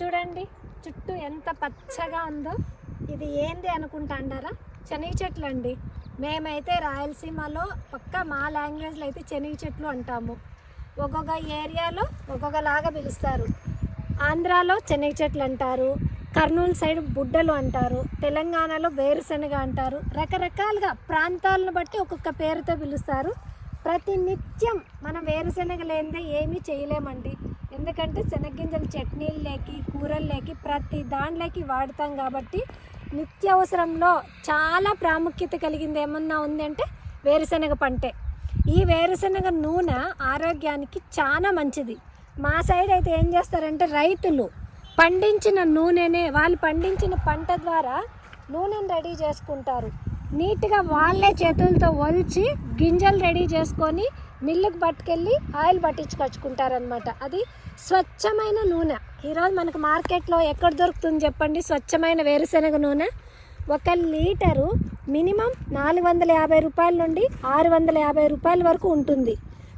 చూడండి చుట్టూ ఎంత పచ్చగా ఉందో. ఇది ఏంది అనుకుంటా అంటారా? శనగ చెట్లు అండి. మేమైతే రాయలసీమలో పక్క మా లాంగ్వేజ్లో అయితే శనగ చెట్లు అంటాము. ఒక్కొక్క ఏరియాలో ఒక్కొక్కలాగా పిలుస్తారు. ఆంధ్రాలో శనగ చెట్లు అంటారు కర్నూలు సైడ్ బుడ్డలు అంటారు తెలంగాణలో వేరుశనగ అంటారు. రకరకాలుగా ప్రాంతాలను బట్టి ఒక్కొక్క పేరుతో పిలుస్తారు. ప్రతి నిత్యం మనం వేరుశనగ లేనిదే ఏమీ చేయలేమండి. ఎందుకంటే శనగ్గింజలు చట్నీలు లేకి కూరలు లేకి ప్రతి దాంట్లోకి వాడతాం కాబట్టి నిత్యావసరంలో చాలా ప్రాముఖ్యత కలిగింది ఏమన్నా ఉందంటే వేరుశనగ పంటే. ఈ వేరుశనగ నూనె ఆరోగ్యానికి చాలా మంచిది. మా సైడ్ అయితే ఏం చేస్తారంటే రైతులు పండించిన నూనెనే వాళ్ళు పండించిన పంట ద్వారా నూనెను రెడీ చేసుకుంటారు. నీట్గా వాళ్ళే చేతులతో ఒలిచి గింజలు రెడీ చేసుకొని మిల్లుకి పట్టుకెళ్ళి ఆయిల్ పట్టించుకొచ్చుకుంటారనమాట అది స్వచ్ఛమైన నూనె. ఈరోజు మనకు మార్కెట్లో ఎక్కడ దొరుకుతుంది చెప్పండి? స్వచ్ఛమైన వేరుశనగ నూనె. ఒక లీటరు మినిమం నాలుగు వందల యాభై రూపాయల నుండి ఆరు వందల యాభై రూపాయల వరకు ఉంటుంది.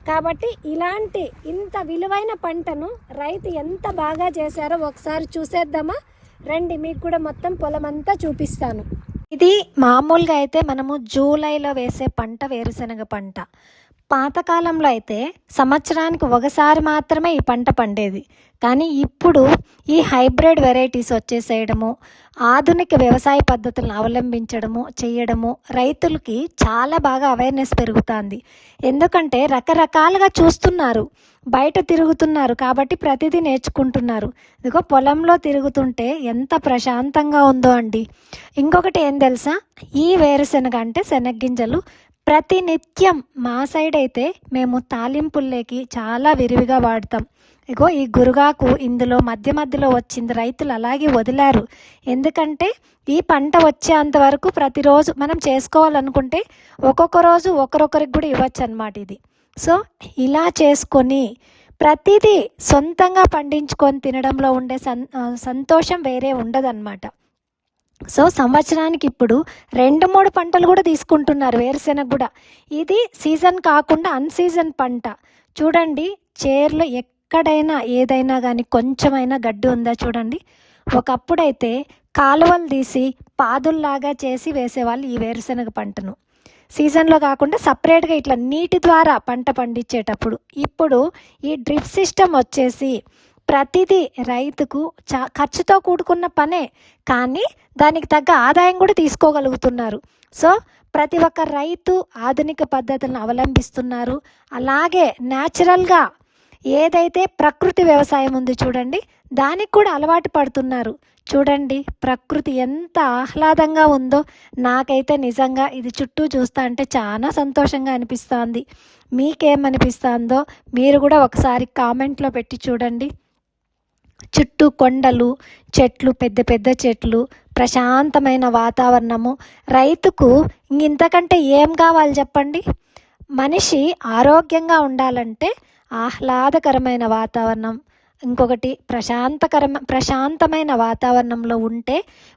కాబట్టి ఇలాంటి ఇంత విలువైన పంటను రైతు ఎంత బాగా చేశారో ఒకసారి చూసేద్దామా? రండి మీకు కూడా మొత్తం పొలం అంతా చూపిస్తాను. ఇది మామూలుగా అయితే మనము జూలైలో వేసే పంట వేరుశనగ పంట. పాతకాలంలో అయితే సంవత్సరానికి ఒకసారి మాత్రమే ఈ పంట పండేది. కానీ ఇప్పుడు ఈ హైబ్రిడ్ వెరైటీస్ వచ్చేసేయడము ఆధునిక వ్యవసాయ పద్ధతులను అవలంబించడము చేయడము రైతులకి చాలా బాగా అవేర్నెస్ పెరుగుతుంది. ఎందుకంటే రకరకాలుగా చూస్తున్నారు. బయట తిరుగుతున్నారు కాబట్టి ప్రతిదీ నేర్చుకుంటున్నారు. ఇదిగో పొలంలో తిరుగుతుంటే ఎంత ప్రశాంతంగా ఉందో అండి. ఇంకొకటి ఏం తెలుసా? ఈ వేరుశనగ అంటే శనగ్గింజలు ప్రతి నిత్యం మా సైడ్ అయితే మేము తాలింపుల్లేకి చాలా విరివిగా వాడతాం. ఇగో ఈ గురుగాకు ఇందులో మధ్య మధ్యలో వచ్చింది రైతులు అలాగే వదిలారు. ఎందుకంటే ఈ పంట వచ్చేంత వరకు ప్రతిరోజు మనం చేసుకోవాలనుకుంటే ఒక్కొక్క రోజు ఒకరొకరికి కూడా ఇవ్వచ్చు అనమాట ఇది. సో ఇలా చేసుకొని ప్రతిదీ సొంతంగా పండించుకొని తినడంలో ఉండే సన్ సంతోషం వేరే ఉండదన్నమాట. సో సంవత్సరానికి ఇప్పుడు రెండు మూడు పంటలు కూడా తీసుకుంటున్నారు వేరుశెనగ కూడా. ఇది సీజన్ కాకుండా అన్ సీజన్ పంట. చూడండి చేర్లో ఎక్కడైనా ఏదైనా కానీ కొంచెమైనా గడ్డి ఉందా చూడండి. ఒకప్పుడైతే కాలువలు తీసి పాదుల్లాగా చేసి వేసేవాళ్ళు ఈ వేరుశెనగ పంటను. సీజన్లో కాకుండా సపరేట్గా ఇట్లా నీటి ద్వారా పంట పండించేటప్పుడు. ఇప్పుడు ఈ డ్రిప్ సిస్టమ్ వచ్చేసి ప్రతిదీ రైతుకు చా ఖర్చుతో కూడుకున్న పనే. కానీ దానికి తగ్గ ఆదాయం కూడా తీసుకోగలుగుతున్నారు. సో ప్రతి ఒక్క రైతు ఆధునిక పద్ధతులను అవలంబిస్తున్నారు. అలాగే న్యాచురల్గా ఏదైతే ప్రకృతి వ్యవసాయం ఉంది చూడండి దానికి కూడా అలవాటు పడుతున్నారు. చూడండి ప్రకృతి ఎంత ఆహ్లాదంగా ఉందో. నాకైతే నిజంగా ఇది చుట్టూ చూస్తా అంటే చాలా సంతోషంగా అనిపిస్తోంది. మీకేమనిపిస్తుందో మీరు కూడా ఒకసారి కామెంట్లో పెట్టి చూడండి. చుట్టూ కొండలు చెట్లు పెద్ద పెద్ద చెట్లు ప్రశాంతమైన వాతావరణము. రైతుకు ఇంతకంటే ఏం కావాలి చెప్పండి? మనిషి ఆరోగ్యంగా ఉండాలంటే ఆహ్లాదకరమైన వాతావరణం. ఇంకొకటి ప్రశాంతకరమ ప్రశాంతమైన వాతావరణంలో ఉంటే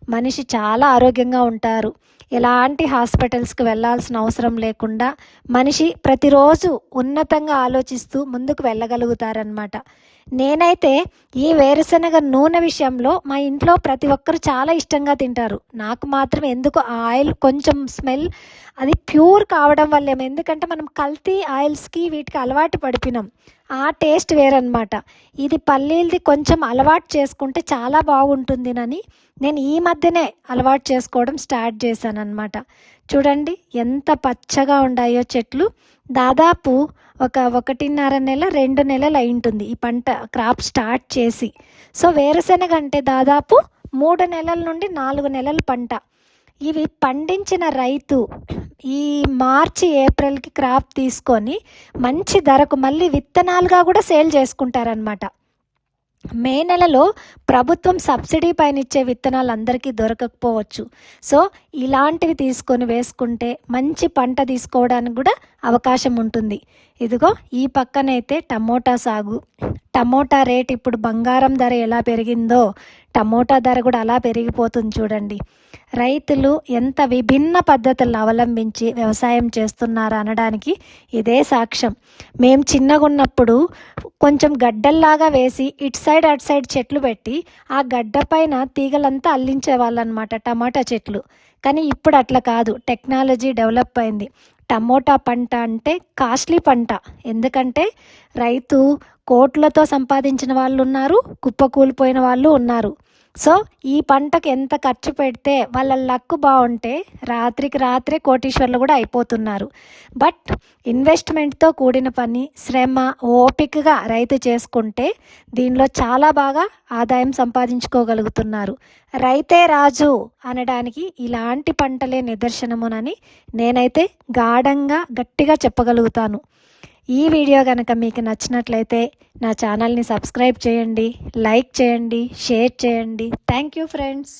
మనిషి చాలా ఆరోగ్యంగా ఉంటారు. ఎలాంటి హాస్పిటల్స్కి వెళ్ళాల్సిన అవసరం లేకుండా మనిషి ప్రతిరోజు ఉన్నతంగా ఆలోచిస్తూ ముందుకు వెళ్ళగలుగుతారనమాట నేనైతే ఈ వేరుశనగ నూనె విషయంలో మా ఇంట్లో ప్రతి ఒక్కరు చాలా ఇష్టంగా తింటారు. నాకు మాత్రం ఎందుకు ఆ ఆయిల్ కొంచెం స్మెల్ అది ప్యూర్ కావడం వల్లేమో ఎందుకంటే మనం కల్తీ ఆయిల్స్కి వీటికి అలవాటు పడిపోయినాం. ఆ టేస్ట్ వేరనమాట ఇది పల్లీలది కొంచెం అలవాటు చేసుకుంటే చాలా బాగుంటుందినని నేను ఈ మధ్యనే అలవాటు చేసుకోవడం స్టార్ట్ చేశాను అనమాట చూడండి ఎంత పచ్చగా ఉన్నాయో చెట్లు. దాదాపు ఒక ఒకటిన్నర నెల రెండు నెలలు అయి ఉంటుంది ఈ పంట క్రాప్ స్టార్ట్ చేసి. సో వేరుశెనగ అంటే దాదాపు మూడు నెలల నుండి నాలుగు నెలల పంట. ఇవి పండించిన రైతు ఈ మార్చి ఏప్రిల్కి క్రాప్ తీసుకొని మంచి ధరకు మళ్ళీ విత్తనాలుగా కూడా సేల్ చేసుకుంటారనమాట మే నెలలో ప్రభుత్వం సబ్సిడీ పైన ఇచ్చే విత్తనాలు అందరికీ దొరకకపోవచ్చు. సో ఇలాంటివి తీసుకొని వేసుకుంటే మంచి పంట తీసుకోవడానికి కూడా అవకాశం ఉంటుంది. ఇదిగో ఈ పక్కనైతే టమోటా సాగు. టమోటా రేట్ ఇప్పుడు బంగారం ధర ఎలా పెరిగిందో టమోటా ధర కూడా అలా పెరిగిపోతుంది చూడండి. రైతులు ఎంత విభిన్న పద్ధతులను అవలంబించి వ్యవసాయం చేస్తున్నారు అనడానికి ఇదే సాక్ష్యం. మేము చిన్నగా ఉన్నప్పుడు కొంచెం గడ్డల్లాగా వేసి ఇటు సైడ్ అటు సైడ్ చెట్లు పెట్టి ఆ గడ్డ పైన తీగలంతా అల్లించే వాళ్ళనమాట టమాటా చెట్లు. కానీ ఇప్పుడు అట్లా కాదు. టెక్నాలజీ డెవలప్ అయింది. టమోటా పంట అంటే కాస్ట్లీ పంట. ఎందుకంటే రైతు కోట్లతో సంపాదించిన వాళ్ళు ఉన్నారు కుప్పకూలిపోయిన వాళ్ళు ఉన్నారు. సో ఈ పంటకు ఎంత ఖర్చు పెడితే వాళ్ళ లక్ బాగుంటే రాత్రికి రాత్రే కోటీశ్వర్లు కూడా అయిపోతున్నారు. బట్ ఇన్వెస్ట్మెంట్తో కూడిన పని శ్రమ ఓపికగా రైతు చేసుకుంటే దీనిలో చాలా బాగా ఆదాయం సంపాదించుకోగలుగుతున్నారు. రైతే రాజు అనడానికి ఇలాంటి పంటలే నిదర్శనమునని నేనైతే గాఢంగా గట్టిగా చెప్పగలుగుతాను. ఈ వీడియో కనుక మీకు నచ్చినట్లయితే నా ఛానల్ని సబ్స్క్రైబ్ చేయండి లైక్ చేయండి షేర్ చేయండి. Thank you friends